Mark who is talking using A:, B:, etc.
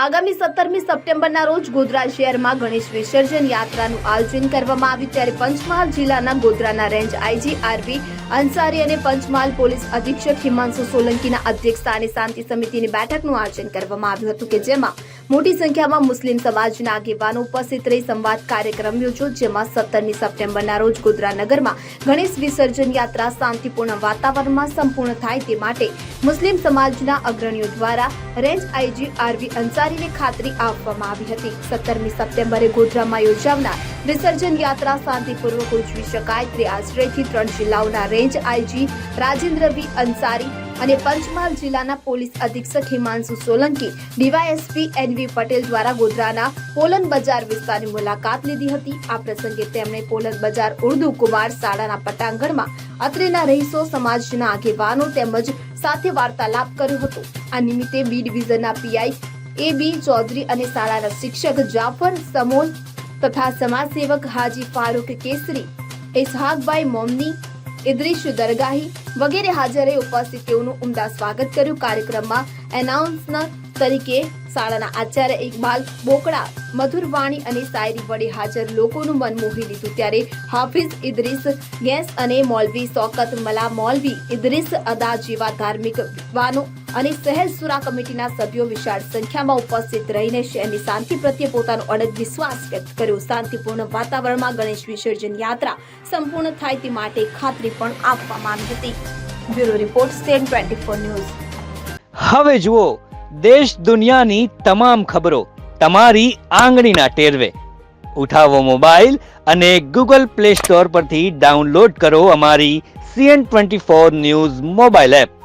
A: આગામી સત્તરમી સપ્ટેમ્બરના રોજ ગોધરા શહેરમાં ગણેશ વિસર્જન યાત્રાનું આયોજન કરવામાં આવ્યું. ત્યારે પંચમહાલ જિલ્લાના ગોધરાના રેન્જ આઈજી આરબી અંસારી અને પંચમહાલ પોલીસ અધિક્ષક હિમાંશુ સોલંકીના અધ્યક્ષસ્થાને શાંતિ સમિતિની બેઠકનું આયોજન કરવામાં આવ્યું હતું કે જેમાં મોટી સંખ્યામાં મુસ્લિમ સમાજના આગેવાનો ઉપસ્થિત રહી સંવાદ કાર્યક્રમ યોજ્યો, જેમાં સત્તરમી સપ્ટેમ્બરના રોજ ગોધરા નગરમાં ગણેશ વિસર્જન યાત્રા શાંતિપૂર્ણ વાતાવરણમાં સંપૂર્ણ થાય તે માટે મુસ્લિમ સમાજના અગ્રણીઓ દ્વારા રેન્જ આઈજી આરવી અંસારીને ખાતરી આપવામાં આવી હતી. સત્તરમી સપ્ટેમ્બરે ગોધરામાં યોજાનાર વિસર્જન યાત્રા શાંતિપૂર્વક ઉજવી શકાય તે આશ્રયથી ત્રણ જિલ્લાઓના range IG Rajendra V Ansari અને પંચમહાલ જિલ્લાના પોલીસ અધિક્ષક હિમાંશુ સોલંકી, ડીવાયએસપી એનવી પટેલ દ્વારા ગોધરાના પોલન બજાર વિસ્તારની મુલાકાત લીધી હતી. આ પ્રસંગે તેમણે પોલન બજાર ઉર્દુ કુમાર શાળાના પટાંગણમાં અત્રેના રહીશો, સમાજના આગેવાનો તેમજ સાથે વાર્તાલાપ કર્યો હતો. આ નિમિત્તે બી ડિવિઝનના પીઆઈ એ બી ચૌધરી અને શાળાના શિક્ષક જાફર સમોલ તથા સમાજસેવક હાજી ફારૂક કેસરી ઇસહાકભાઈ મોમની ઇદ્રીશ દરગાહી વગેરે હાજરે ઉપસ્થિત તેઓનું ઉમદા સ્વાગત કર્યું. કાર્યક્રમમાં એનાઉન્સર તરીકે શાળાના આચાર્ય ઇકબાલ બોકડા મધુરવાણી અને શાયરી વડે હાજર લોકોનું મન મોહી લીધું. ત્યારે હાફિઝ ઇદ્રીસ, ગેસ અને મોલવી, સોકત મલા મૌલવી, ઇદ્રીસ અદા જેવા ધાર્મિક વિદ્વાનો અને સહેલ સુરા કમિટીના સભ્યો વિશાળ સંખ્યામાં ઉપસ્થિત રહીને શહેરની શાંતિ પ્રત્યે પોતાનો અડગ વિશ્વાસ વ્યક્ત કર્યો. શાંતિપૂર્ણ વાતાવરણમાં ગણેશ વિસર્જન યાત્રા સંપૂર્ણ થાય તે માટે ખાતરી પણ આપવામાં આવી હતી. Bureau report CN twenty four news.
B: હવે જુઓ, દેશ દુનિયાની તમામ ખબરો તમારી આંગળીના ટેરવે. ઉઠાવો મોબાઈલ અને ગૂગલ પ્લે સ્ટોર પરથી ડાઉનલોડ કરો અમારી CN twenty four news mobile app.